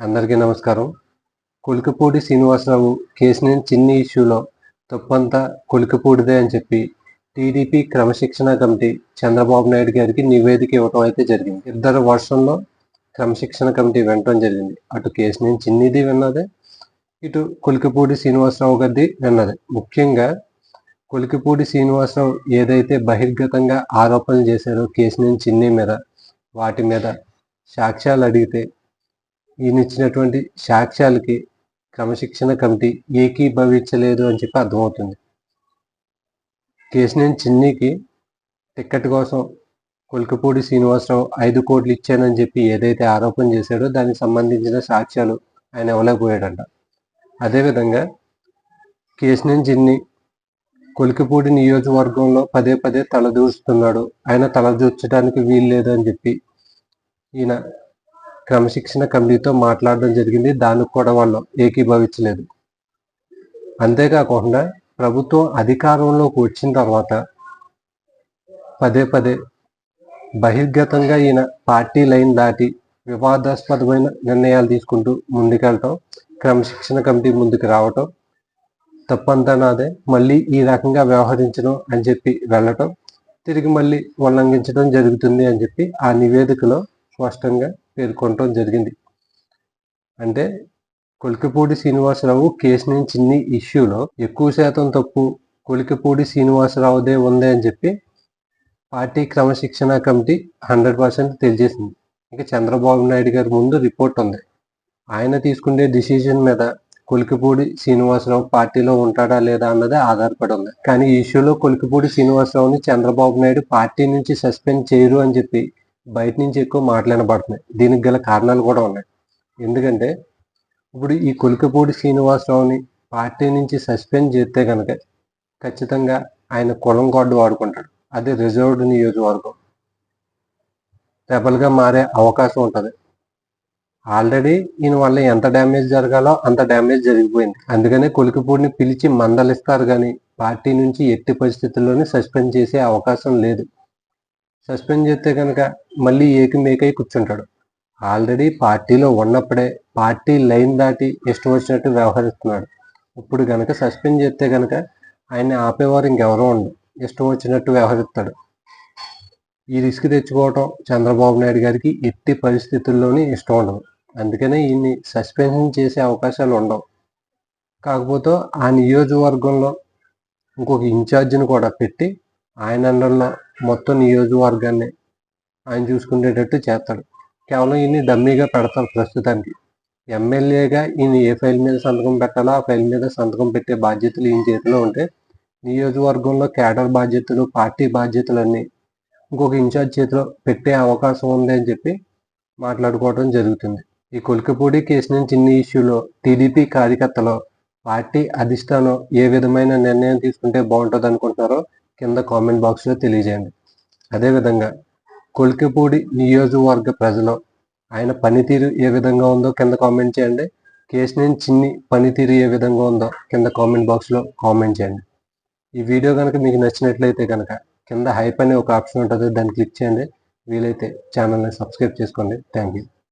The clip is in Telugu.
అందరికీ నమస్కారం. కొలికపూడి శ్రీనివాసరావు కేసునేని చిన్ని ఇష్యూలో తప్పంతా కొలికపూడిదే అని చెప్పి టీడీపీ క్రమశిక్షణ కమిటీ చంద్రబాబు నాయుడు గారికి నివేదిక ఇవ్వడం అయితే జరిగింది. ఇద్దరు వర్షంలో క్రమశిక్షణ కమిటీ వినటం జరిగింది. అటు కేసునేని చిన్నిది విన్నదే ఇటు కొలికపూడి శ్రీనివాసరావు గారిది విన్నదే. ముఖ్యంగా కొలికపూడి శ్రీనివాసరావు ఏదైతే బహిర్గతంగా ఆరోపణలు చేశారో కేసునేని చిన్ని మీద వాటి మీద సాక్ష్యాలు అడిగితే ఈయన ఇచ్చినటువంటి సాక్ష్యాలకి క్రమశిక్షణ కమిటీ ఏకీభవించలేదు అని చెప్పి అర్థమవుతుంది. కేసునేని చిన్నికి టిక్కెట్ కోసం కొలికపూడి శ్రీనివాసరావు ఐదు కోట్లు ఇచ్చానని చెప్పి ఏదైతే ఆరోపణ చేశాడో దానికి సంబంధించిన సాక్ష్యాలు ఆయన ఇవ్వలేకపోయాడంట. అదేవిధంగా కేసునేని చిన్ని కొలికపూడి నియోజకవర్గంలో పదే పదే తలదూస్తున్నాడు ఆయన తలదూర్చడానికి వీలు లేదు అని చెప్పి ఈయన క్రమశిక్షణ కమిటీతో మాట్లాడడం జరిగింది. దానికి కూడా వాళ్ళు ఏకీభవించలేదు. అంతేకాకుండా ప్రభుత్వం అధికారంలోకి వచ్చిన తర్వాత పదే పదే బహిర్గతంగా ఈయన పార్టీ లైన్ దాటి వివాదాస్పదమైన నిర్ణయాలు తీసుకుంటూ ముందుకెళ్ళటం క్రమశిక్షణ కమిటీ ముందుకు రావటం తప్పంతా నాదే. మళ్ళీ ఈ రకంగా వ్యవహరించడం అని చెప్పి వెళ్ళటం తిరిగి మళ్ళీ ఉల్లంఘించడం జరుగుతుంది అని చెప్పి ఆ నివేదికలో స్పష్టంగా పేర్కొనడం జరిగింది. అంటే కొలికపూడి శ్రీనివాసరావు కేసు నుంచి చిన్ని ఇష్యూలో ఎక్కువ శాతం తప్పు కొలికపూడి శ్రీనివాసరావుదే ఉంది అని చెప్పి పార్టీ క్రమశిక్షణ కమిటీ హండ్రెడ్ పర్సెంట్ తెలియజేసింది. ఇంకా చంద్రబాబు నాయుడు గారి ముందు రిపోర్ట్ ఉంది. ఆయన తీసుకునే డిసిషన్ మీద కొలికపూడి శ్రీనివాసరావు పార్టీలో ఉంటాడా లేదా అన్నది ఆధారపడి ఉంది. కానీ ఈ ఇష్యూలో కొలికపూడి శ్రీనివాసరావుని చంద్రబాబు నాయుడు పార్టీ నుంచి సస్పెండ్ చేయరు అని చెప్పి బయట నుంచి ఎక్కువ మాట్లాడబడుతున్నాయి. దీనికి గల కారణాలు కూడా ఉన్నాయి. ఎందుకంటే ఇప్పుడు ఈ కొలికపూడి శ్రీనివాసరావుని పార్టీ నుంచి సస్పెండ్ చేస్తే కనుక ఖచ్చితంగా ఆయన కులం కార్డు వాడుకుంటాడు. అది రిజర్వ్డ్ నియోజకవర్గం. రెబల్గా మారే అవకాశం ఉంటుంది. ఆల్రెడీ ఈయన వల్ల ఎంత డ్యామేజ్ జరగాలో అంత డ్యామేజ్ జరిగిపోయింది. అందుకనే కొలికిపూడిని పిలిచి మందలిస్తారు కానీ పార్టీ నుంచి ఎట్టి పరిస్థితుల్లోనే సస్పెండ్ చేసే అవకాశం లేదు. సస్పెండ్ చేస్తే కనుక మళ్ళీ ఏకమేకై కూర్చుంటాడు. ఆల్రెడీ పార్టీలో ఉన్నప్పుడే పార్టీ లైన్ దాటి ఇష్టం వచ్చినట్టు వ్యవహరిస్తున్నాడు. ఇప్పుడు కనుక సస్పెండ్ చేస్తే కనుక ఆయన్ని ఆపేవారు ఇంకెవరో ఉండదు ఇష్టం వచ్చినట్టు వ్యవహరిస్తాడు. ఈ రిస్క్ తెచ్చుకోవటం చంద్రబాబు నాయుడు గారికి ఎట్టి పరిస్థితుల్లోనే ఇష్టం ఉండదు. అందుకనే ఈయన్ని సస్పెన్షన్ చేసే అవకాశాలు ఉండవు. కాకపోతే ఆ నియోజకవర్గంలో ఇంకొక ఇన్ఛార్జిని కూడా పెట్టి ఆయన అండర్లో మొత్తం నియోజకవర్గాన్ని ఆయన చూసుకునేటట్టు చేస్తాడు. కేవలం ఈయన్ని డమ్మీగా పెడతారు ప్రస్తుతానికి. ఎమ్మెల్యేగా ఈయన ఏ ఫైల్ మీద సంతకం పెట్టాలో ఆ ఫైల్ మీద సంతకం పెట్టే బాధ్యతలు ఈయన చేతిలో ఉంటే నియోజకవర్గంలో కేడర్ బాధ్యతలు పార్టీ బాధ్యతలన్నీ ఇంకొక ఇన్ఛార్జ్ చేతిలో పెట్టే అవకాశం ఉంది అని చెప్పి మాట్లాడుకోవడం జరుగుతుంది. ఈ కొలికపూడి కేసు నుంచి చిన్న ఇష్యూలో టీడీపీ కార్యకర్తలు పార్టీ అధిష్టానం ఏ విధమైన నిర్ణయం తీసుకుంటే బాగుంటుంది అనుకుంటున్నారో కింద కామెంట్ బాక్స్లో తెలియజేయండి. అదేవిధంగా కొలికపూడి నియోజకవర్గ ప్రజలు ఆయన పనితీరు ఏ విధంగా ఉందో కింద కామెంట్ చేయండి. కేశినేని చిన్ని పనితీరు ఏ విధంగా ఉందో కింద కామెంట్ బాక్స్లో కామెంట్ చేయండి. ఈ వీడియో కనుక మీకు నచ్చినట్లయితే కనుక కింద హైప్ అనే ఒక ఆప్షన్ ఉంటుంది దాన్ని క్లిక్ చేయండి. వీలైతే ఛానల్ని సబ్స్క్రైబ్ చేసుకోండి. Thank you.